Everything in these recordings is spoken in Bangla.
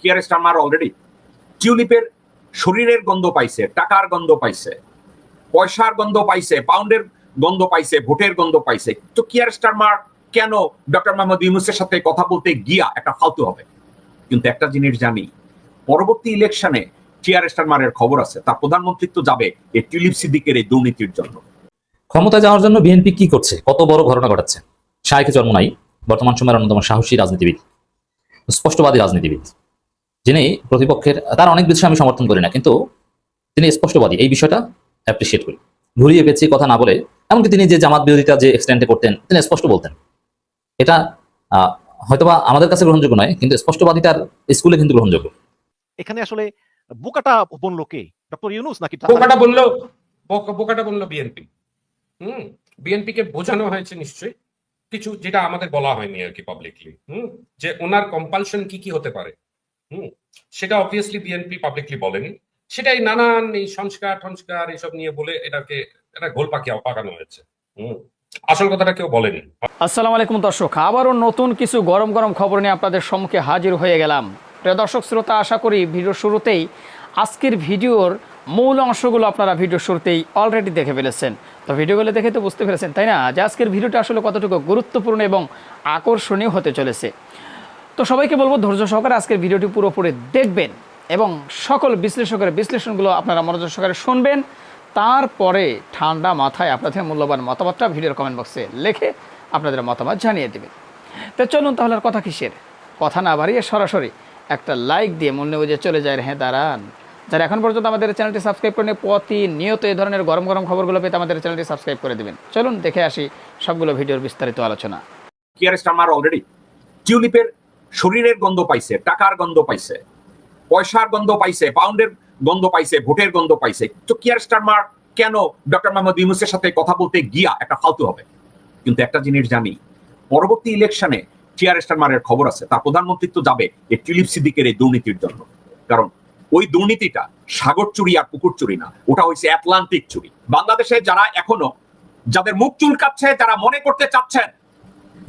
কিয়ার স্টারমার অলরেডি টিউলিপের শরীরের গন্ধ পাইছে, টাকার গন্ধ পাইছে, পয়সার গন্ধ পাইছে পাউন্ডের গন্ধ পাইছে, ভোটের গন্ধ পাইছে। তো কিয়ার স্টারমার কেন ডক্টর মোহাম্মদ ইউনুসের সাথে কথা বলতে গিয়া একটা ফালতু হবে? কিন্তু একটা জিনিস জানি, পরবর্তী ইলেকশনে কিয়ার স্টারমারের খবর আছে। তার প্রধানমন্ত্রিত্ব যাবে এই টিউলিপ সিদ্দিকের এই দুর্নীতির জন্য। ক্ষমতা যাওয়ার জন্য বিএনপি কি করছে? কত বড় ঘটনা ঘটাচ্ছে? শাহেকে জন্ম নাই, বর্তমান সময়ের অন্যতম সাহসী রাজনীতিবিদ, স্পষ্টবাদী রাজনীতিবিদ। যিনি প্রতিপক্ষের তার অনেক বিষয় আমি সমর্থন করি না কিন্তু তিনি স্পষ্টবাদী। এই বিষয়টা অ্যাপ্রিসিয়েট করি। ঘুরিয়ে পেঁচিয়ে কথা না বলে এমনকি তিনি যে জামাত বিরোধিতা যে এক্সটেন্টে করতেন তিনি স্পষ্ট বলতেন। এটা আহ, হয়তোবা আমাদের কাছে গ্রহণযোগ্য নয় কিন্তু স্পষ্টবাদিতার স্কুলে কিন্তু গ্রহণযোগ্য। এখানে আসলে বোকাটা বলল কে? ডক্টর ইউনুস নাকি বোকাটা বলল বোকাটা বলল বিএনপি হুম বিএনপি কে বোঝানো হয়েছে নিশ্চয়ই। কিছু যেটা আমাদের বলা হয়নি আর কি পাবলিকলি হুম যে ওনার কম্পালশন কি কি হতে পারে। হুম, সেটা অবভিয়াসলি বিএনপি পাবলিকলি বলেনি। সেটাই নানান এই সংস্কার এসব নিয়ে বলে এটাকে, এটা গোল পাকি পাকানো হয়েছে। হুম, আসল কথাটা কেউ বলেনি। আসসালামু আলাইকুম দর্শক, আবারও নতুন কিছু গরম গরম খবর নিয়ে আপনাদের সম্মুখে হাজির হয়ে গেলাম। প্রিয় দর্শক, শ্রোতা, আশা করি ভিডিও শুরুতেই আজকের ভিডিওর মূল অংশগুলো আপনারা ভিডিও শুরুতেই অলরেডি দেখে ফেলেছেন। তো ভিডিওগুলো দেখে তো বুঝতে পেরেছেন, তাই না? যে আজকের ভিডিওটা আসলে কতটুকু গুরুত্বপূর্ণ এবং আকর্ষণীয় হতে চলেছে। তো সবাইকে বলব ধৈর্য সহকারে আজকের ভিডিওটি পুরোপুরি দেখবেন এবং সকল বিশ্লেষকের বিশ্লেষণগুলো আপনারা মনোযোগ সহকারে শুনবেন। তারপরে ঠান্ডা মাথায় আপনাদের মূল্যবান মতামতটা ভিডিওর কমেন্ট বক্সে লিখে আপনাদের মতামত জানিয়ে দেবেন। তো চলুন তাহলে আর কথা কিসের? কথা না বাড়িয়ে সরাসরি একটা লাইক দিয়ে মূল্য বুঝে চলে যায়। হ্যাঁ দাঁড়ান। যারা এখন পর্যন্ত আমাদের চ্যানেলটি সাবস্ক্রাইব করেন প্রতিনিয়ত এই ধরনের গরম গরম খবরগুলো পেতে আমাদের চ্যানেলটি সাবস্ক্রাইব করে দেবেন। চলুন দেখে আসি সবগুলো ভিডিওর বিস্তারিত আলোচনা। কিয়ার অলরেডি টিউলিপের শরীরের গন্ধ পাইছে, টাকার গন্ধ পাইছে, পয়সার গন্ধ পাইছে পাউন্ডের গন্ধ পাইছে, ভোটের গন্ধ পাইছে। তো কিয়ার স্টারমার কেন ডক্টর মোহাম্মদ ইউনুসের সাথে কথা বলতে গিয়া একটা ফালতু হবে? কিন্তু একটা জিনিস জানি, পরবর্তী ইলেকশনে কিয়ার স্টারমারের খবর আছে? তার প্রধানমন্ত্রিত্ব যাবে এই টিউলিপ সিদ্দিকের এই দুর্নীতির জন্য। কারণ ওই দুর্নীতিটা সাগর চুরি আর পুকুর চুরি না, ওটা হয়েছে অ্যাটলান্টিক চুরি। বাংলাদেশে যারা এখনও, যাদের মুখ চুলকাচ্ছে, যারা মনে করতে চাচ্ছেন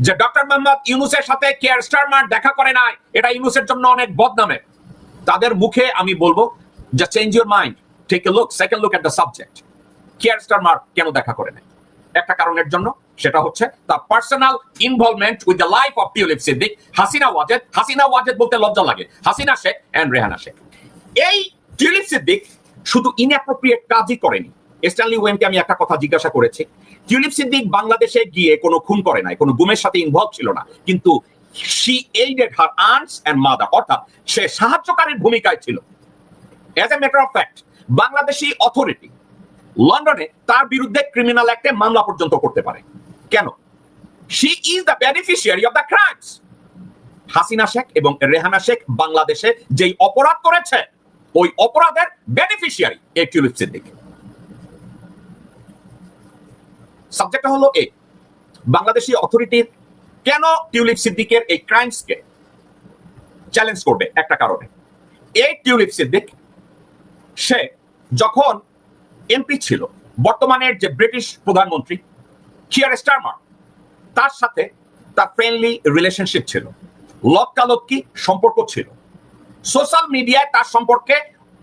যে ডক্টর মোহাম্মদ ইউনুসের সাথে কেয়ার স্টারমার দেখা করে নাই, এটা ইউনুসের জন্য অনেক বদনামে। তাদের মুখে আমি বলব, যে change your mind take a look second look at the subject Keir Starmer কেন দেখা করে নাই? একটা কারণের জন্য, সেটা হচ্ছে তার personal involvement with the life of Tulip Siddiq Hasina Wazed Hasina Wazed বলতে লজ্জা লাগে। হাসিনা শেখ এন্ড রেহানা শেখ। এই টিউলিপ সিদ্দিক শুধু ইনঅ্যাপ্রোপ্রিয়েট কাজই করেনি। স্ট্যানলি ওয়েনকে আমি একটা কথা জিজ্ঞাসা করেছি। টিউলিপ সিদ্দিক বাংলাদেশে গিয়ে কোনো খুন করে নাই, কোনো গুমের সাথে ইনভলভ ছিল না। কিন্তু শি এইডেড হার আর্নস এন্ড মাদার অর্থাৎ সে সাহায্যকারীর ভূমিকায় ছিল। As a matter of fact Bangladeshi authority লন্ডনে তার বিরুদ্ধে ক্রিমিনাল অ্যাক্টে মামলা পর্যন্ত করতে পারে। কেন? She is the beneficiary of the crimes Hasina Sheikh এবং রেহানা শেখ বাংলাদেশে যেই অপরাধ করেছে, ওই অপরাধের বেনিফিশিয়ারি এই টিউলিপ সিদ্দিক সাবজেক্টটা হলো এই বাংলাদেশি অথরিটির কেন টিউলিপ সিদ্দিকের এই ক্রাইমসকে চ্যালেঞ্জ করবে একটা কারণে? এই টিউলিপ সিদ্দিক, সে যখন এমপি ছিল বর্তমানের যে ব্রিটিশ প্রধানমন্ত্রী কিয়ার স্টারমার তার সাথে তার ফ্রেন্ডলি রিলেশনশিপ ছিল। লক্কালক্কি সম্পর্ক ছিল। সোশ্যাল মিডিয়ায় তার সম্পর্কে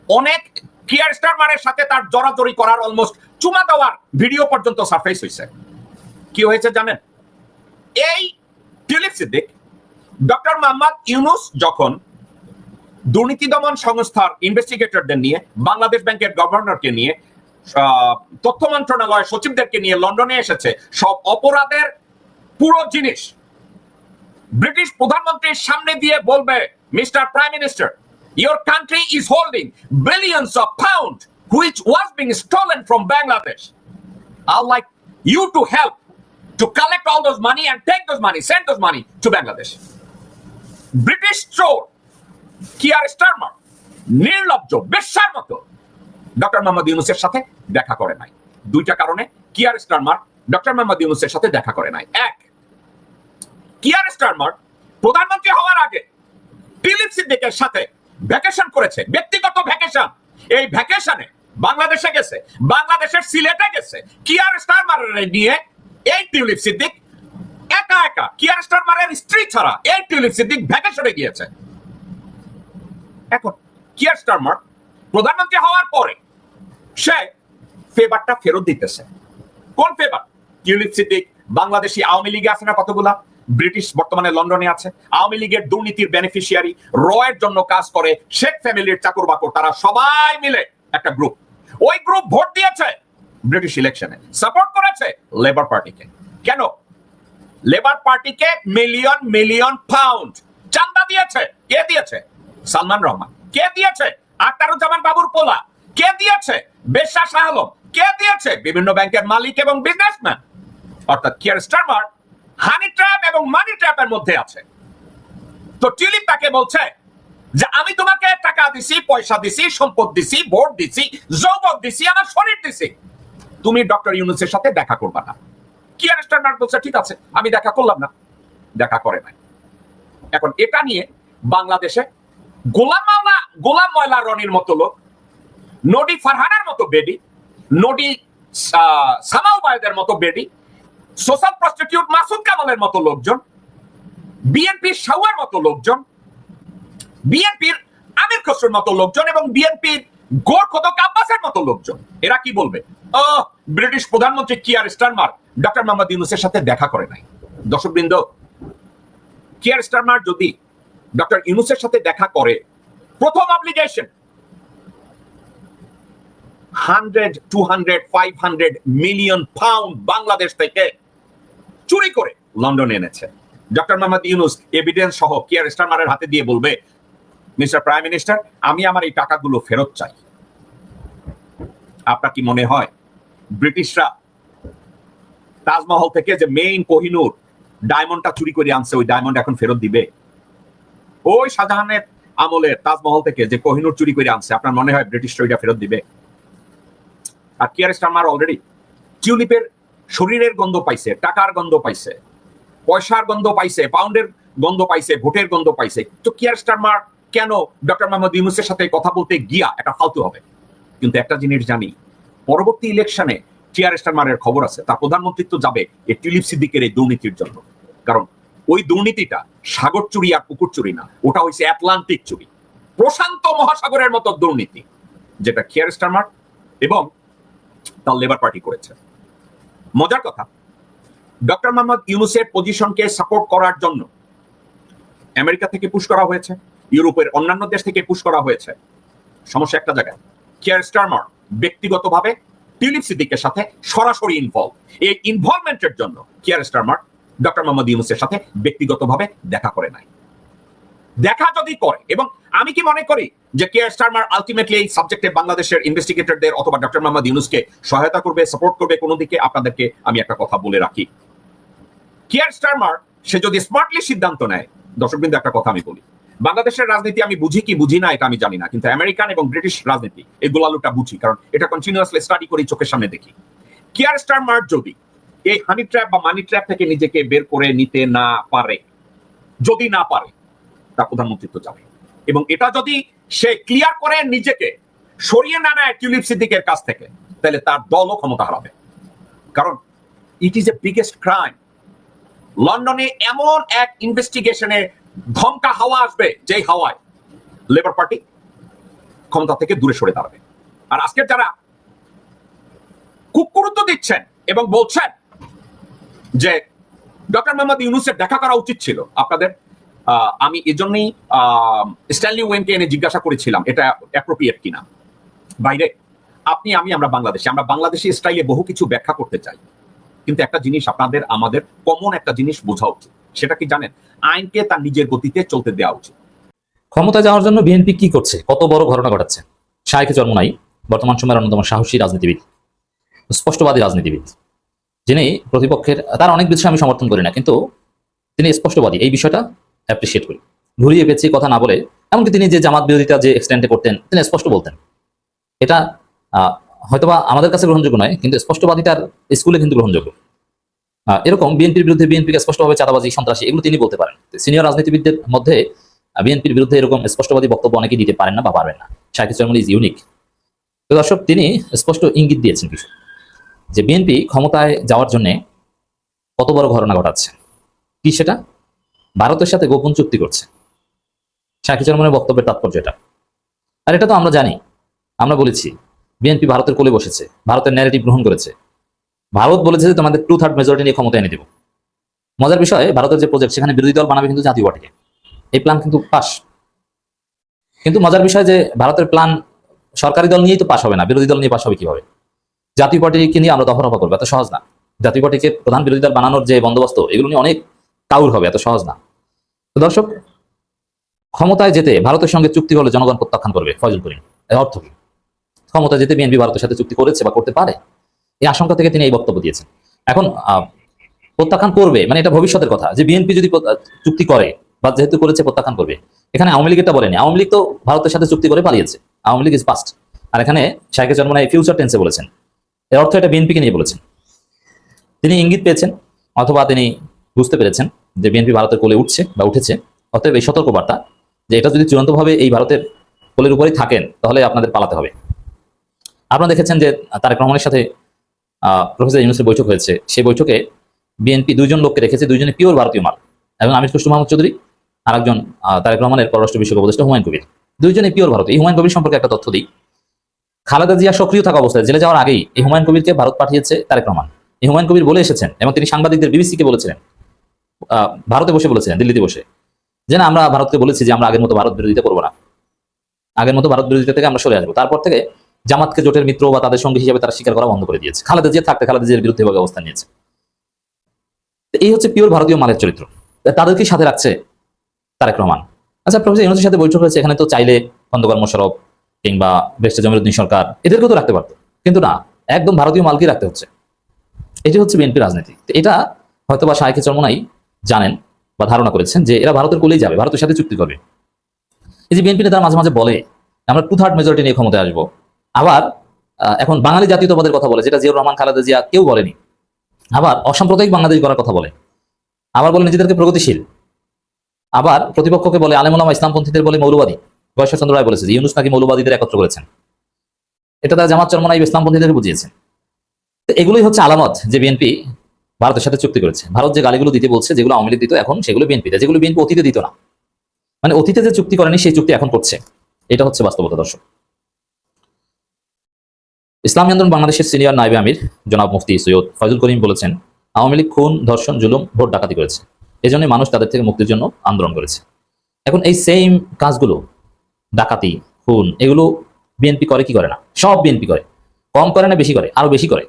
অনেক কিয়ার স্টারমারের সাথে তার জড়াজড়ি করার অলমোস্ট চুমা দেওয়ার ভিডিও পর্যন্ত সারফেস হয়েছে কি হয়েছে জানেন? এই টিউলিপ সিদ্দিক ডক্টর মোহাম্মদ ইউনুস যখন দুর্নীতি দমন সংস্থার ইনভেস্টিগেটরদের নিয়ে, বাংলাদেশ ব্যাংকের গভর্নরকে নিয়ে তথ্য মন্ত্রণালয়ের সচিবদেরকে নিয়ে লন্ডনে এসেছে, সব অপরাধের পুরো জিনিস ব্রিটিশ প্রধানমন্ত্রীর সামনে দিয়ে বলবে mister prime minister your country is holding billions of pound which was being stolen from Bangladesh I like you to help to collect all those money and take those money, send those money to Bangladesh. British চোর কিয়ার স্টারমার নির্লজ্জ বেশ্যার মতো ডক্টর মোহাম্মদ ইউনুসের সাথে দেখা করে নাই। দুইটা কারণে কিয়ার স্টারমার ডক্টর মোহাম্মদ ইউনুসের সাথে দেখা করে নাই। এক কিয়ার স্টারমার প্রধানমন্ত্রী হওয়ার আগে টিলিপ সিদ্দিকের সাথে ভ্যাকেশন করেছে, ব্যক্তিগত ভ্যাকেশন এই ভ্যাকেশনে বাংলাদেশে গেছে, বাংলাদেশের সিলেটে গেছে, কিয়ার স্টারমারের নিয়ে এই টিউলিপ সিদ্দিক একা একা, কিয়ার স্টারমারের স্ত্রী ছাড়া এই টিউলিপ সিদ্দিক ভ্যাকেশনে গিয়েছে। এখন কিয়ার স্টারমার প্রধানমন্ত্রী হওয়ার পরে সে ফেভারটা ফেরত দিতেছে। কোন ফেভার টিউলিপ সিদ্দিক, বাংলাদেশি আওয়ামী লীগে আছে না কতগুলা? ব্রিটিশ বর্তমানে লন্ডনে আছে। আওয়ামী লীগের দুর্নীতির বেনিফিশিয়ারি রয়ের জন্য কাজ করে শেখ ফ্যামিলির চাকর বাকর, তারা সবাই মিলে একটা গ্রুপ ওই গ্রুপ ভোট দিয়েছে ব্রিটিশ ইলেকশনে সাপোর্ট করেছে লেবার পার্টিকে কেন? লেবার পার্টিকে মিলিয়ন মিলিয়ন পাউন্ড চান্দা দিয়েছে। কে দিয়েছে? সালমান রহমান। কে দিয়েছে? আক্তারুজ্জামান বাবুর পোলা। কে দিয়েছে? বেশা শাহ আলম। কে দিয়েছে? বিভিন্ন ব্যাংকের মালিক এবং বিজনেসম্যান অর্থাৎ কিয়ার স্টারমার হানি ট্র্যাপ এবং মানি ট্র্যাপের মধ্যে আছে। তো টিউলিপ তাকে বলছে যে আমি তোমাকে টাকা দিছি পয়সা দিছি সম্পদ দিছি ভোট দিছি যৌবক দিছি আমার শরীর দিছি। তুমি ডক্টর ইউনুসের সাথে দেখা করবা না। কিয়ার স্টারমার বলছে? ঠিক আছে আমি দেখা করলাম না। দেখা করে নাই। এখন এটা নিয়ে বাংলাদেশে গোলাম মাওলা গোলাম ময়লা রনির মতো লোক নডি ফারহানের মতো বেডি নডি আহ, সামাউ বায়েদের মতো বেডি সোশ্যাল প্রস্টিটিউট মাসুদ কামালের মতো লোকজন বিএনপির সাউয়ার মতো লোকজন বিএনপির আমির খসরুর মতো লোকজন এবং বিএনপির গোর কতক আব্বাসের মতো লোকজন। এরা কি বলবে? ও ব্রিটিশ প্রধানমন্ত্রী কিয়ার স্টারমার ডক্টর মোহাম্মদ ইউনুসের সাথে দেখা করে নাই। দর্শকবৃন্দ কিয়ার স্টারমার যদি ডক্টর ইউনুসের সাথে দেখা করে, প্রথম obligation hundred two hundred five hundred million pound Bangladesh থেকে চুরি করে লন্ডনে এনেছে। ডক্টর মোহাম্মদ ইউনুস এভিডেন্স সহ কিয়ার স্টারমারের হাতে দিয়ে বলবে? মিস্টার প্রাইম মিনিস্টার, আমি আমার এই টাকাগুলো ফেরত চাই। আপনার কি মনে হয় ব্রিটিশরা তাজমহল থেকে যে মেইন কোহিনুর ডায়মন্ডটা চুরি করে আনছে, ওই ডায়মন্ড এখন ফেরত দিবে? ওই শাহজাহানের আমলের তাজমহল থেকে যে কোহিনুর চুরি করে আনছে, আপনার মনে হয় ব্রিটিশরা ওইটা ফেরত দিবে? আর কিয়ার স্টারমার অলরেডি টিউলিপের শরীরের গন্ধ পাইছে, টাকার গন্ধ পাইছে, পয়সার গন্ধ পাইছে পাউন্ডের গন্ধ পাইছে, ভোটের গন্ধ পাইছে। তো কিয়ার স্টারমার কেন ডক্টর মোহাম্মদ ইউনুসের সাথে কথা বলতে গিয়া একটা ফালতু হবে? কিন্তু একটা জিনিস জানি, পরবর্তী ইলেকশনে কিয়ার স্টারমারের খবর আছে? তার প্রধানমন্ত্রিত্ব যাবে এই টিউলিপ সিদ্দিকের এই দুর্নীতির জন্য। কারণ ওই দুর্নীতিটা সাগর চুরি আর পুকুর চুরি না, ওটা হয়েছে আটলান্টিক চুরি। প্রশান্ত মহাসাগরের মতো দুর্নীতি, যেটা কিয়ার স্টারমার এবং তার লেবার পার্টি করেছে। মজার কথা, ডক্টর মোহাম্মদ ইউনুসের পজিশনকে সাপোর্ট করার জন্য আমেরিকা থেকে পুশ করা হয়েছে, ইউরোপের অন্যান্য দেশ থেকে পুশ করা হয়েছে। সমস্যা একটা জায়গায়। কেয়ার স্টারমার ব্যক্তিগতভাবে টিউলিপ সিদ্দিকের সাথে সরাসরি ইনভলভ এই ইনভলভমেন্টের জন্য কেয়ার স্টারমার ডক্টর মোহাম্মদ ইউনুসের সাথে ব্যক্তিগতভাবে দেখা করে নাই। দেখা যদি করে, এবং আমি কি মনে করি যে কেয়ার স্টারমার আলটিমেটলি এই সাবজেক্টে বাংলাদেশের ইনভেস্টিগেটরদের অথবা ডক্টর মোহাম্মদ ইউনুসকে সহায়তা করবে সাপোর্ট করবে, কোনো দিকে আপনাদেরকে আমি একটা কথা বলে রাখি। কেয়ার স্টারমার সে যদি স্মার্টলি সিদ্ধান্ত নেয়, দর্শকবৃন্দ, একটা কথা আমি বলি। বাংলাদেশের রাজনীতি আমি বুঝি কি বুঝি না, এটা আমি জানি না, কিন্তু আমেরিকান এবং ব্রিটিশ রাজনীতি, এই গোলালুটা বুঝি, কারণ এটা কন্টিনিউয়াসলি স্টাডি করি, চোখের সামনে দেখি। কেয়ার স্টারমার যদি এই হানি ট্র্যাপ বা মানি ট্র্যাপ থেকে নিজেকে বের করে নিতে না পারে, যদি না পারে তার প্রধানমন্ত্রিত্ব যাবে এবং এটা যদি সে ক্লিয়ার করে নিজেকে, সরিয়ে না নেয় টিউলিপ সিদ্দিকের কাছ থেকে, তাহলে তার দলও ক্ষমতা হারাবে। কারণ it is a biggest crime লন্ডনে এমন এক ইনভেস্টিগেশনে ধমকা হাওয়া আসবে, যেই হাওয়ায় লেবার পার্টি ক্ষমতা থেকে দূরে সরে দাঁড়াবে। আর আজকের যারা খুব গুরুত্ব দিচ্ছেন এবং বলছেন যে ডক্টর মোহাম্মদ ইউনুসের দেখা করা উচিত ছিল। আপনাদের আমি এজন্যই স্ট্যানলি ওয়েনকে এনে জিজ্ঞাসা করেছিলাম, এটা অ্যাপ্রোপ্রিয়েট কিনা। বাইরে আপনি, আমি আমরা বাংলাদেশে, আমরা বাংলাদেশি স্টাইলে বহু কিছু ব্যাখ্যা করতে চাই। কিন্তু একটা জিনিস আপনাদের, আমাদের কমন একটা জিনিস বোঝা উচিত। সেটা কি জানেন? আইনকে তার নিজের গতিতে চলতে দেওয়া উচিত। ক্ষমতা যাওয়ার জন্য বিএনপি কি করছে? কত বড় ঘটনা ঘটাচ্ছে? শাহেখে জন্ম নাই, বর্তমান সময়ের অন্যতম সাহসী রাজনীতিবিদ, স্পষ্টবাদী রাজনীতিবিদ, যিনি প্রতিপক্ষের, তার অনেক বিষয়ে আমি সমর্থন করি না, কিন্তু তিনি স্পষ্টবাদী। এই বিষয়টা অ্যাপ্রিসিয়েট করি। ঘুরিয়ে পেঁচিয়ে কথা না বলে, এমনকি তিনি যে জামাত বিরোধিতা যে এক্সটেন্টে করতেন, তিনি স্পষ্ট বলতেন। এটা হয়তোবা আমাদের কাছে গ্রহণযোগ্য নয়, কিন্তু স্পষ্টবাদিতার স্কুলে কিন্তু গ্রহণযোগ্য। এরকম বিএনপির বিরুদ্ধে বিএনপিকে স্পষ্টভাবে চাঁদাবাজি, সন্ত্রাসী এগুলো তিনি বলতে পারেন। সিনিয়র রাজনীতিবিদদের মধ্যে বিএনপির বিরুদ্ধে এরকম স্পষ্টবাদী বক্তব্য অনেকেই দিতে পারেন না বা পারবেন না। শাকিব চরমল ইজ ইউনিক তো দর্শক, তিনি স্পষ্ট ইঙ্গিত দিয়েছেন কিছু। যে বিএনপি ক্ষমতায় যাওয়ার জন্য কত বড় ঘটনা ঘটাচ্ছে। কি সেটা? ভারতের সাথে গোপন চুক্তি করছে। শাকিব চরমনের বক্তব্যের তাৎপর্য এটা। আর এটা তো আমরা জানি, আমরা বলেছি, বিএনপি ভারতের কোলে বসেছে, ভারতের ন্যারেটিভ গ্রহণ করেছে। ভারত বলেছে যে তোমাদের টু থার্ড মেজরিটি নিয়ে ক্ষমতা এনে দেব। মজার বিষয়, ভারতের যে প্রজেক্ট সেখানে বিরোধী দল বানাবে কিন্তু জাতীয় পার্টিকে। এই প্ল্যান কিন্তু পাস। কিন্তু মজার বিষয় যে ভারতের প্ল্যান সরকারি দল নিয়েই তো পাশ হবে না, বিরোধী দল নিয়ে পাশ হবে কীভাবে? জাতীয় পার্টিকে নিয়ে আমরা দফা রফা করব, এত সহজ না। জাতীয় পার্টিকে প্রধান বিরোধী দল বানানোর যে বন্দোবস্ত, এগুলো নিয়ে অনেক কাউর হবে, এত সহজ না। দর্শক, ক্ষমতায় যেতে ভারতের সঙ্গে চুক্তি হলে জনগণ প্রত্যাখ্যান করবে ফজল করিম। এর অর্থ কি? ক্ষমতা যেতে বিএনপি ভারতের সাথে চুক্তি করেছে বা করতে পারে, এই আশঙ্কা থেকে তিনি এই বক্তব্য দিয়েছেন। এখন প্রত্যাখ্যান করবে মানে এটা ভবিষ্যতের কথা, যে বিএনপি যদি চুক্তি করে, বা যেহেতু করেছে, প্রত্যাখ্যান করবে। এখানে আওয়ামী লীগ এটা বলেনি, আওয়ামী লীগ তো ভারতের সাথে চুক্তি করে পালিয়েছে, আওয়ামী লীগ ইজ পাস্ট আর এখানে শাইখে চরমনাই ফিউচার টেন্সে বলেছেন। এর অর্থ এটা বিএনপিকে নিয়ে বলেছেন। তিনি ইঙ্গিত পেয়েছেন, অথবা তিনি বুঝতে পেরেছেন। যে বিএনপি ভারতের কোলে উঠছে বা উঠেছে, অতএব এই সতর্কবার্তা যে এটা যদি চূড়ান্তভাবে এই ভারতের কোলের উপরেই থাকেন, তাহলে আপনাদের পালাতে হবে। আপনারা দেখেছেন যে তারেক রহমানের সাথে প্রফেসর ইউনুসের বৈঠক হয়েছে। সেই বৈঠকে বিএনপি দুইজন লোককে রেখেছে, দুইজনে পিওর ভারতীয় মাল। এবং আমির খুশরু মাহমুদ চৌধুরী আর একজন তারেক রহমানের পররাষ্ট্র বিষয়ক উপদেষ্টা হুমায়ুন কবির। দুইজনে পিওর ভারত এই হুমায়ুন কবির সম্পর্কে একটা তথ্য দিই। খালেদা জিয়া সক্রিয় থাকা অবস্থায় জেলে যাওয়ার আগেই এই হুমায়ুন কবিরকে ভারত পাঠিয়েছে তারেক রহমান। এই হুমায়ুন কবির বলে এসেছেন এবং তিনি সাংবাদিকদের বিবিসিকে বলেছিলেন। ভারতে বসে বলেছিলেন, দিল্লিতে বসে। যে না, আমরা ভারতকে বলেছি যে আমরা আগের মতো ভারত বিরোধিতা করব না। আগের মতো ভারত বিরোধিতা থেকে আমরা সরে আসব। তারপর থেকে জামাতকে জোটের মিত্র বা তাদের সঙ্গী হিসেবে তারা স্বীকার করা বন্ধ করে দিয়েছে। খালেদা জিয়া থাকতে খালেদা জিয়ার বিরুদ্ধে অবস্থান নিয়েছে। এই হচ্ছে পিওর ভারতীয় মালের চরিত্র। তাদেরকে সাথে রাখছে তারেক রহমান। আচ্ছা প্রফেসর ইউনুসের সাথে বৈঠক হয়েছে, এখানে তো চাইলে খন্দকার মোশারফ কিংবা বেস্টে জমিরুদ্দিন সরকার এদেরকেও তো রাখতে পারতো। কিন্তু না, একদম ভারতীয় মালকেই রাখতে হচ্ছে। এটি হচ্ছে বিএনপি রাজনীতি। এটা হয়তো বা শাহেখে চরমনাই জানেন বা ধারণা করেছেন যে এরা ভারতের কোলেই যাবে, ভারতের সাথে চুক্তি করবে। এই যে বিএনপি নেতারা মাঝে মাঝে বলে, আমরা টু থার্ড মেজরিটি নিয়ে ক্ষমতায় আসব। আবার এখন বাঙালি জাতীয়তাবাদের কথা বলে, যেটা জিয়াউর রহমান, খালেদা জিয়া কেউ বলেনি। আবার অসাম্প্রদায়িক বাংলাদেশ করার কথা বলে। আবার বলে নিজেদেরকে প্রগতিশীল। আবার প্রতিপক্ষকে বলে আলেমুলামা ইসলামপন্থীদের বলে মৌলবাদী। বৈশ্বরচন্দ্র রায় বলেছে যে ইউনুস নাকি মৌলবাদীদের একত্র করেছেন। এটা তারা জামাত চরমনাই ইসলামপন্থীদেরকে বুঝিয়েছেন। এগুলোই হচ্ছে আলামত যে বিএনপি ভারতের সাথে চুক্তি করেছে। ভারত যে গালিগুলো দিতে বলছে, যেগুলো আওয়ামী দিত, এখন সেগুলো বিএনপি দেয়। যেগুলো বিএনপি অতীতে দিত না। মানে অতীতে যে চুক্তি করেনি, সেই চুক্তি এখন করছে। এটা হচ্ছে বাস্তবতা, দর্শক। ইসলামী আন্দোলন বাংলাদেশের সিনিয়র নাইবে আমির, জনাব মুফতি সৈয়দ ফয়জুল করিম বলেছেন, আওয়ামী লীগ খুন, ধর্ষণ, জুলুম, ভোট ডাকাতি করেছে। এই জন্য মানুষ তাদের থেকে মুক্তির জন্য আন্দোলন করেছে। এখন এই সেম কাজগুলো, ডাকাতি, খুন, এগুলো বিএনপি করে কি করে না? সব বিএনপি করে। কম করে না, বেশি করে, আরও বেশি করে।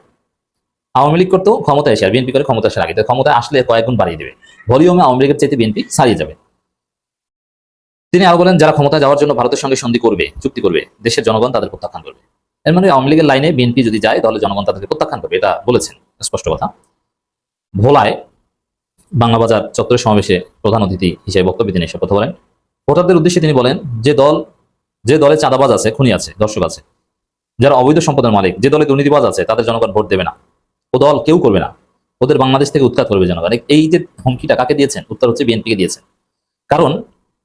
আওয়ামী লীগ করতেও ক্ষমতা এসে আর বিএনপি করে ক্ষমতা আসার আগে। তো ক্ষমতায় আসলে কয়েক গুণ বাড়িয়ে দেবে। ভলিউমে আওয়ামী লীগের চাইতে বিএনপি ছাড়িয়ে যাবে। তিনি আরও বলেন, যারা ক্ষমতা যাওয়ার জন্য ভারতের সঙ্গে সন্ধি করবে, চুক্তি করবে, দেশের জনগণ তাদের প্রত্যাখ্যান করবে। এর মানে আওয়ামী লীগের লাইনে বিএনপি যদি যায়, তাহলে জনগণ তাদেরকে প্রত্যাখ্যান করবে। এটা বলেছেন, স্পষ্ট কথা। ভোলায় বাংলা বাজার চত্বরের সমাবেশে প্রধান অতিথি হিসেবে বক্তব্য তিনি এসব কথা বলেন। ভোটারদের উদ্দেশ্যে তিনি বলেন, যে দল, যে দলে চাঁদাবাজ আছে, খুনি আছে, দর্শক আছে, যারা অবৈধ সম্পদের মালিক, যে দলে দুর্নীতিবাজ আছে, তাদের জনগণ ভোট দেবে না। ও দল কেউ করবে না। ওদের বাংলাদেশ থেকে উৎখাত করবে জনগণ এই যে হুমকিটা কাকে দিয়েছেন? উত্তর হচ্ছে বিএনপিকে দিয়েছেন। কারণ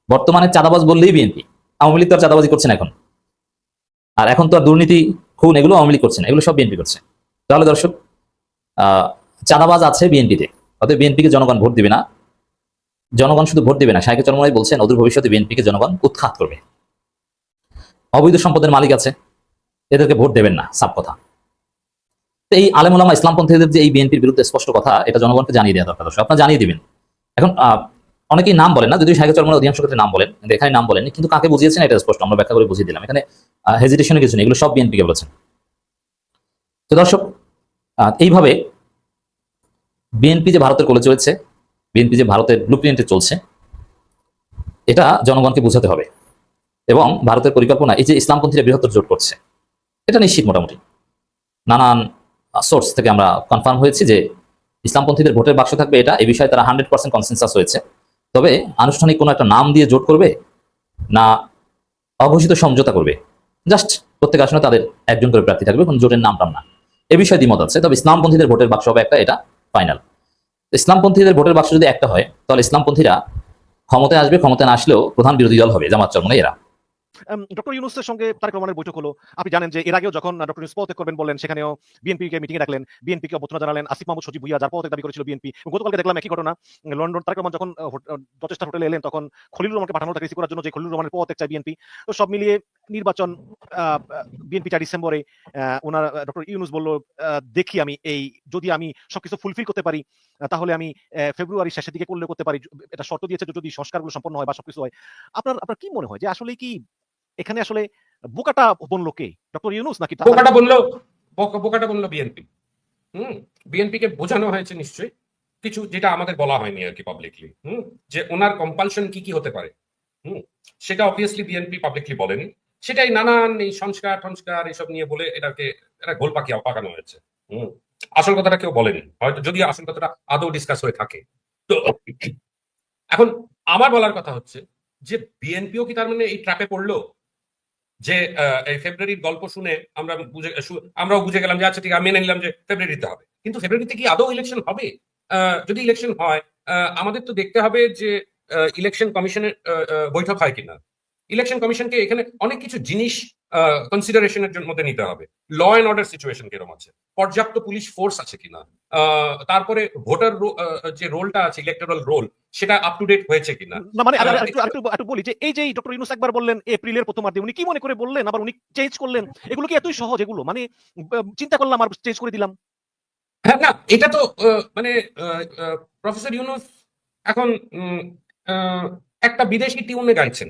বর্তমানে চাঁদাবাজ বললেই বিএনপি। আওয়ামী লীগ তো আর চাঁদাবাজি করছে না এখন। আর এখন তো আর দুর্নীতি, খুন এগুলো আওয়ামী লীগ করছে না। এগুলো সব বিএনপি করছে। তাহলে দর্শক চাঁদাবাজ আছে বিএনপিতে। অতএব বিএনপিকে জনগণ ভোট দিবে না। জনগণ শুধু ভোট দিবে না। শাহেক চরমরাই বলছেন ওদের ভবিষ্যতে বিএনপিকে জনগণ উৎখাত করবে। অবৈধ সম্পদের মালিক আছে। এদেরকে ভোট দেবেন না। সাব কথা। তো এই আলেমুলামা ইসলামপন্থীদের যে এই বিএনপির বিরুদ্ধে স্পষ্ট কথা, এটা জনগণকে জানিয়ে দেওয়া দরকার দর্শক। আপনারা জানিয়ে দিবেন। এখন অনেকেই নাম বলেন না, যদিও শাহেক চরমরাই অধিকাংশ ক্ষেত্রে নাম বলেন এখানে নাম বলেন কিন্তু কাকে বুঝিয়েছেন এটা স্পষ্ট, আমরা ব্যাখ্যা করে বুঝিয়ে দিলাম। এখানে হেজিটেশনের কিছু নেই, এগুলো সব বিএনপিকে বলেছেন। তো দর্শক এইভাবে বিএনপি যে ভারতের কোলে চলেছে, বিএনপি যে ভারতের ব্লু চলছে, এটা জনগণকে বোঝাতে হবে। এবং ভারতের পরিকল্পনা এই যে ইসলামপন্থীরা বৃহত্তর জোট করছে, এটা নিশ্চিত মোটামুটি। নানান সোর্স থেকে আমরা কনফার্ম হয়েছি যে ইসলামপন্থীদের ভোটের বাক্স থাকবে এটা। এই বিষয়ে তারা হান্ড্রেড পার্সেন্ট কনসেন্সাস হয়েছে। তবে আনুষ্ঠানিক কোনো একটা নাম দিয়ে জোট করবে না অঘোষিত সমঝোতা করবে? জাস্ট প্রত্যেক আসনে তাদের একজন করে প্রার্থী থাকবে, কোনো জোটের নাম টাম না। এ বিষয়ে দ্বিমত আছে। তবে ইসলামপন্থীদের ভোটের বাক্স হবে একটা, এটা ফাইনাল ইসলামপন্থীদের ভোটের বাক্স যদি একটা হয়, তাহলে ইসলামপন্থীরা ক্ষমতায় আসবে, ক্ষমতায় না আসলেও প্রধান বিরোধী দল হবে জামাত চরমনে এরা। ডক্টর ইউনুসের সঙ্গে তারেক রহমানের বৈঠক হলো। আপনি জানেন যে এর আগেও যখন ডক্টর ইউনুস পদত্যাগ করবেন বলেন সেখানেও বিএনপি কে মিটিং ডাকলেন। বিএনপি কে অভ্যর্থনা জানালেন আসিফ মাহমুদ, সজীব ভুইয়া, যার পদত্যাগ দাবি করেছিল বিএনপি। গতকালকে দেখলাম একই ঘটনা। লন্ডন, তারেক রহমান যখন যথেষ্ট হোটেলে এলেন, তখন খলিলুর রহমানকে পাঠানো তাকে রিসিভ করার জন্য যে খলিলুর রহমানের পদত্যাগ চাই বিএনপি। তো সব মিলিয়ে নির্বাচন বিএনপিটা ডিসেম্বরে ওনার ডক্টর ইউনুস বলল দেখি আমি এই, যদি আমি সবকিছু ফুলফিল করতে পারি তাহলে আমি ফেব্রুয়ারি শেষের দিকে করলে করতে পারি, এটা শর্ত দিয়েছে যদি সংস্কারগুলো সম্পন্ন হয় বা সবকিছু হয়। আপনার আপনার কি মনে হয় যে আসলে কি, এখানে আসলে বোকাটা বলল কে? ডক্টর ইউনুস নাকি বোকাটা বলল বোকাটা বলল বিএনপি। হুম? বিএনপি কে বোঝানো হয়েছে নিশ্চয়ই। কিছু যেটা আমাদের বলা হয়নি আর কি পাবলিকলি হুম? যে ওনার কম্পালশন কি কি হতে পারে। হুম? সেটা অবভিয়াসলি বিএনপি পাবলিকলি বলেনি। সেটাই নানান এই সংস্কার সংস্কার এসব নিয়ে বলে এটাকে এটা গোল পাকি পাকানো হয়েছে। হুম। আসল কথাটা কেউ বলেনি। হয়তো যদি আসল কথাটা আদৌ ডিসকাস হয়ে থাকে। তো এখন আমার বলার কথা হচ্ছে যে বিএনপিও কি তার মানে এই ট্র্যাপে পড়ল? যে এই ফেব্রুয়ারির গল্প শুনে আমরা বুঝে আমরাও বুঝে গেলাম যে আচ্ছা ঠিক আমি মেনে নিলাম যে ফেব্রুয়ারিতে হবে। কিন্তু ফেব্রুয়ারিতে কি আদৌ ইলেকশন হবে? যদি ইলেকশন হয় আমাদের তো দেখতে হবে যে ইলেকশন কমিশনের বৈঠক হয় কিনা। ইলেকশন কমিশনকে এখানে অনেক কিছু জিনিস কনসিডারেশনের জন্য মধ্যে নিতে হবে। ল অ্যান্ড অর্ডার সিচুয়েশন কীরকম আছে? পর্যাপ্ত পুলিশ ফোর্স আছে কিনা? তারপরে ভোটার যে রোলটা আছে ইলেকটোরাল রোল সেটা আপ টু ডেট হয়েছে কিনা? না মানে আরেকটু একটু বলি যে এই যে ডক্টর ইউনুস একবার বললেন এপ্রিলের প্রথম প্রথমার্ধে উনি কি মনে করে বললেন? আবার উনি চেঞ্জ করলেন? এগুলো কি এতই সহজ এগুলো? মানে চিন্তা করলাম আর চেঞ্জ করে দিলাম। হ্যাঁ না এটা তো মানে প্রফেসর ইউনুস এখন একটা বিদেশি টিউনে গাইছেন।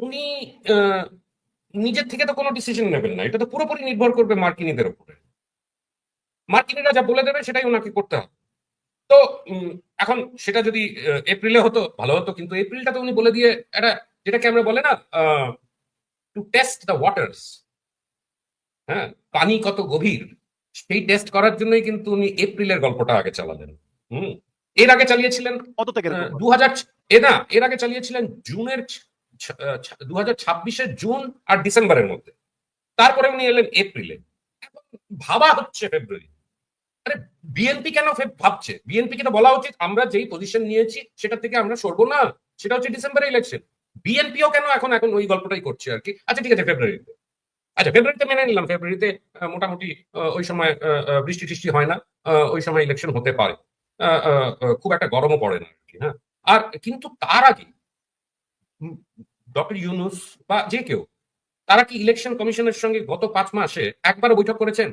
উনি আহ, নিজের থেকে তো কোনো ডিসিশন নেবেন না। এটা তো পুরোপুরি নির্ভর করবে মার্কিনীদের উপরে। মার্কিনীরা যা বলে দেবে সেটাই ওনাকে করতে হবে। তো এখন সেটা যদি এপ্রিলে হতো ভালো হতো কিন্তু এপ্রিলটা তো উনি বলে দিয়ে এটা যেটাকে আমরা বলে না টু টেস্ট দ্য ওয়াটার্স হ্যাঁ পানি কত গভীর সেই টেস্ট করার জন্যই কিন্তু উনি এপ্রিলের গল্পটা আগে চালালেন। হুম এর আগে চালিয়েছিলেন কত থেকে দু হাজার এ না এর আগে চালিয়েছিলেন জুনের দু হাজার জুন আর ডিসেম্বরের মধ্যে। তারপরে উনি এলেন এপ্রিলে। ভাবা হচ্ছে ফেব্রুয়ারি। আরে, বিএনপি কেন ভাবছে? বিএনপি কে বলা উচিত, আমরা যেই পজিশন নিয়েছি, সেটা থেকে আমরা সরবো না। সেটা হচ্ছে ডিসেম্বরে ইলেকশন বিএনপিও কেন এখন এখন ওই গল্পটাই করছে আর কি? আচ্ছা ঠিক আছে, ফেব্রুয়ারিতে। আচ্ছা ফেব্রুয়ারিতে মেনে নিলাম। ফেব্রুয়ারিতে মোটামুটি ওই সময় বৃষ্টি টিষ্টি হয় না। ওই সময় ইলেকশন হতে পারে। খুব একটা গরমও পড়ে না আর কি হ্যাঁ। আর কিন্তু তার আগে ডক্টর ইউনুস বা যে কেউ, তারা কি ইলেকশন কমিশনের সঙ্গে গত পাঁচ মাসে একবারও বৈঠক করেছেন?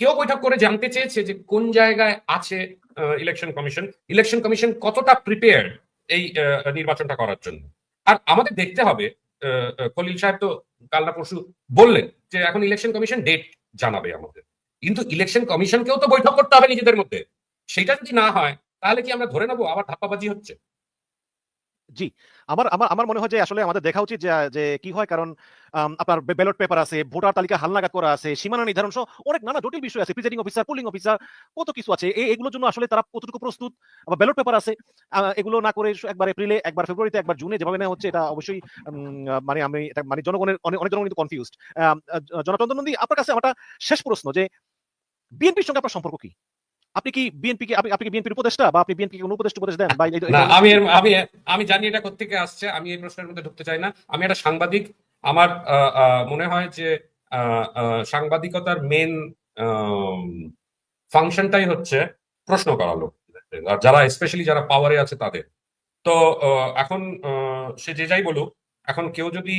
কেউ বৈঠক করে জানতে চেয়েছে যে কোন জায়গায় আছে ইলেকশন কমিশন ইলেকশন কমিশন কতটা প্রিপেয়ার্ড এই নির্বাচনটা করার জন্য? আর আমাদের দেখতে হবে খলিল সাহেব তো কাল না পরশু বললেন যে এখন ইলেকশন কমিশন ডেট জানাবে আমাদের। কিন্তু ইলেকশন কমিশনকেও তো বৈঠক করতে হবে নিজেদের মধ্যে। সেটা যদি না হয়, তাহলে কি আমরা ধরে নেব আবার ধাপ্পাবাজি হচ্ছে? জি, আমার আমার আমার মনে হয় যে আসলে আমাদের দেখা উচিত যে কি হয় কারণ আপনার ব্যালট পেপার আছে, ভোটার তালিকা হালনাগাদ করা আছে, সীমানা নির্ধারণ সহ অনেক নানা জটিল বিষয় আছে প্রিজাইডিং অফিসার পোলিং অফিসার কত কিছু আছে। এগুলোর জন্য আসলে তারা কতটুকু প্রস্তুত? আবার ব্যালট পেপার আছে এগুলো না করে একবার এপ্রিলে, একবার ফেব্রুয়ারিতে, একবার জুনে যেভাবে নেওয়া হচ্ছে, এটা অবশ্যই মানে আমি মানে জনগণের অনেক অনেক জনগণ কিন্তু কনফিউজড জনাতন্ত্র নন্দী আপনার কাছে আমার শেষ প্রশ্ন যে বিএনপির সঙ্গে আপনার সম্পর্ক কি? আপনি কি বিএনপি কে, আপনি কি বিএনপির উপদেষ্টা? বা আপনি বিএনপি কোনো উপদেষ্টা উপদেশ দেন? না, আমি আমি আমি জানি এটা কোথেকে আসছে, আমি এই প্রশ্নের মধ্যে ঢুকতে চাই না। আমি একটা সাংবাদিক, আমার মনে হয় যে সাংবাদিকতার মেন ফাংশনটাই হচ্ছে প্রশ্ন করা লোক। আর যারা স্পেশালি যারা পাওয়ারে আছে তাদের। তো এখন সে যে যাই বলুক, এখন কেউ যদি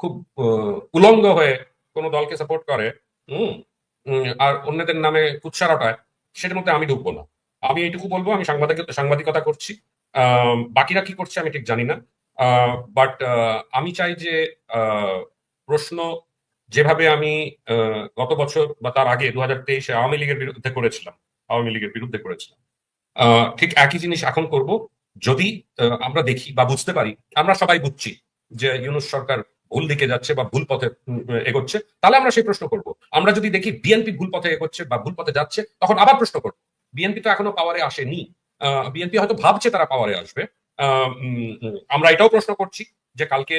খুব উলঙ্গ হয়ে কোনো দলকে সাপোর্ট করে, হুম আর অন্যদের নামে কুৎসা সেটার মধ্যে আমি ঢুকবো না। আমি এইটুকু বলব, আমি সাংবাদিক সাংবাদিকতা করছি। বাকিরা কি করছে আমি ঠিক জানি না। বাট আমি চাই যে প্রশ্ন যেভাবে আমি গত বছর বা তার আগে দু হাজার তেইশে আওয়ামী লীগের বিরুদ্ধে করেছিলাম, আওয়ামী লীগের বিরুদ্ধে করেছিলাম। ঠিক একই জিনিস এখন করব। যদি আমরা দেখি বা বুঝতে পারি, আমরা সবাই বুঝছি যে ইউনুস সরকার ভুল দিকে যাচ্ছে বা ভুল পথে এগোচ্ছে, তাহলে আমরা সেই প্রশ্ন করব। আমরা যদি দেখি বিএনপি ভুল পথে এগোচ্ছে বা ভুল পথে যাচ্ছে, তখন আবার প্রশ্ন করব। বিএনপি তো এখনও পাওয়ারে আসেনি। বিএনপি হয়তো ভাবছে তারা পাওয়ারে আসবে। আমরা এটাও প্রশ্ন করছি যে কালকে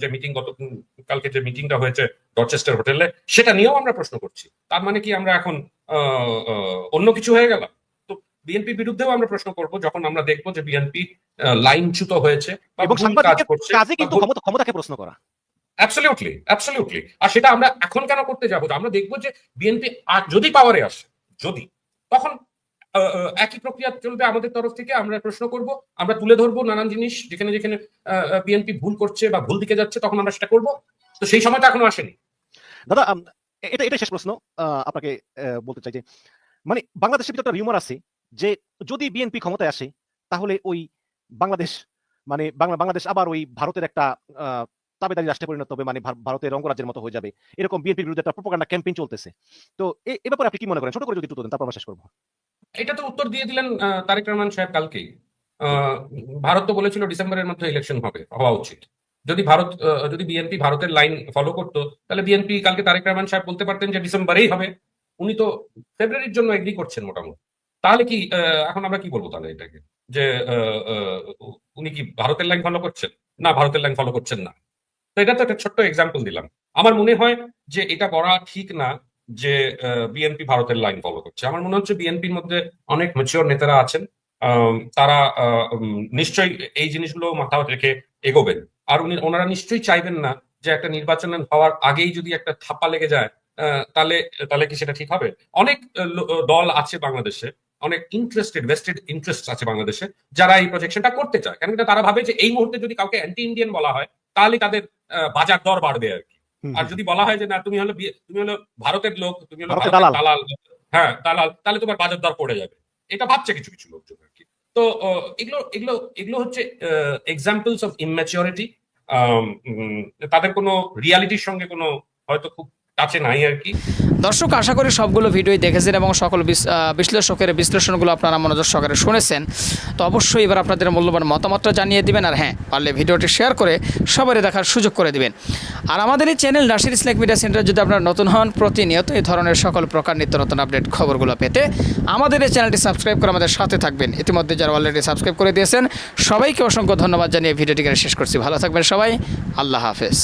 যে মিটিং গত কালকে যে মিটিংটা হয়েছে ডরচেস্টার হোটেলে সেটা নিয়েও আমরা প্রশ্ন করছি। তার মানে কি আমরা এখন অন্য কিছু হয়ে গেলাম? তো বিএনপি বিরুদ্ধেও আমরা প্রশ্ন করব যখন আমরা দেখব যে বিএনপি লাইনচ্যুত হয়েছে এবং কাজ কিন্তু ক্ষমতাকে প্রশ্ন করা। অ্যাবসলিউটলি অ্যাবসলিউটলি আর সেটা আমরা এখন কেন করতে যাব? আমরা দেখব যে বিএনপি যদি পাওয়ারে আসে যদি তখন একই প্রক্রিয়া চলবে আমাদের তরফ থেকে আমরা প্রশ্ন করব আমরা তুলে ধরবো নানান জিনিস যেখানে যেখানে বিএনপি ভুল করছে বা ভুল দিকে যাচ্ছে তখন আমরা সেটা করব। তো সেই সময়টা এখনও আসেনি। দাদা এটা এটা শেষ প্রশ্ন আপনাকে বলতে চাই যে মানে বাংলাদেশের ভিতরে একটা রিউমার আছে যে যদি বিএনপি ক্ষমতায় আসে, তাহলে ওই বাংলাদেশ মানে বাংলা, বাংলাদেশ আবার ওই ভারতের একটা তাবেদারি রাষ্ট্রে পরিণত হবে মানে ভারতের অঙ্গরাজ্যের মতো হয়ে যাবে। এরকম বিএনপির বিরুদ্ধে একটা প্রোপাগান্ডা ক্যাম্পেইন চলতেছে। তো এ- ব্যাপারে আপনি কি মনে করেন? ছোট করে যদি একটু দেন তারপর শেষ করব। এটা তো উত্তর দিয়ে দিলেন তারেক রহমান সাহেব কালকেই। ভারত তো বলেছিল ডিসেম্বরের মধ্যে ইলেকশন হবে, হওয়া উচিত। যদি ভারত যদি বিএনপি ভারতের লাইন ফলো করতো, তাহলে বিএনপি কালকে তারেক রহমান সাহেব বলতে পারতেন যে ডিসেম্বরেই হবে। উনি তো ফেব্রুয়ারির জন্য এগ্রি করছেন মোটামুটি। তাহলে কি এখন আমরা কি বলব তাহলে এটাকে? যে উনি কি ভারতের লাইন ফলো করছেন? না, ভারতের লাইন ফলো করছেন না। তো এটা তো একটা ছোট্ট এক্সাম্পল দিলাম। আমার মনে হয় যে এটা করা ঠিক না যে বিএনপি ভারতের লাইন ফলো করছে। আমার মনে হচ্ছে বিএনপির মধ্যে অনেক ম্যাচিওর নেতারা আছেন। তারা নিশ্চয়ই এই জিনিসগুলো মাথা রেখে এগোবেন। আর উনি, ওনারা নিশ্চয়ই চাইবেন না যে একটা নির্বাচন হওয়ার আগেই যদি একটা থাপ্পা লেগে যায় তাহলে তাহলে কি সেটা ঠিক হবে? অনেক দল আছে বাংলাদেশে অনেক ইন্টারেস্টেড ভেস্টেড ইন্টারেস্ট আছে বাংলাদেশে যারা এই প্রজেকশনটা করতে চায়। কেন তারা ভাবে যে এই মুহূর্তে যদি কাউকে অ্যান্টি ইন্ডিয়ান বলা হয় তাহলে তাদের বাজার দর বাড়বে আর কি। আর যদি বলা হয় যে না তুমি হলো তুমি হলো ভারতের লোক তুমি হলো। দালাল। হ্যাঁ দালাল তাহলে তোমার বাজার দর পড়ে যাবে। এটা ভাবছে কিছু কিছু লোকজন আর কি। তো এগুলো এগুলো এগুলো হচ্ছে এক্সাম্পলস অফ ইম্যাচিওরিটি তাদের কোনো রিয়ালিটির সঙ্গে কোনো হয়তো খুব কাছে নাই আর কি। দর্শক, আশা করি সবগুলো ভিডিওই দেখেছেন এবং সকল বিশ্লেষকের বিশ্লেষণগুলো আপনারা মনোযোগ সহকারে শুনেছেন। তো অবশ্যই এবার আপনাদের মূল্যবান মতামতটা জানিয়ে দিবেন আর হ্যাঁ পারলে ভিডিওটি শেয়ার করে সবারই দেখার সুযোগ করে দিবেন। আর আমাদের এই channel Nasir Islak media centre যদি আপনারা নতুন হন, প্রতিনিয়ত এই ধরনের সকল প্রকার নিত্য নতুন আপডেট খবরগুলো পেতে আমাদের এই চ্যানেলটি সাবস্ক্রাইব করে আমাদের সাথে থাকবেন। ইতিমধ্যে যারা অলরেডি সাবস্ক্রাইব করে দিয়েছেন, সবাইকে অসংখ্য ধন্যবাদ জানিয়ে ভিডিওটিকে শেষ করছি। ভালো থাকবেন সবাই, আল্লাহ হাফেজ।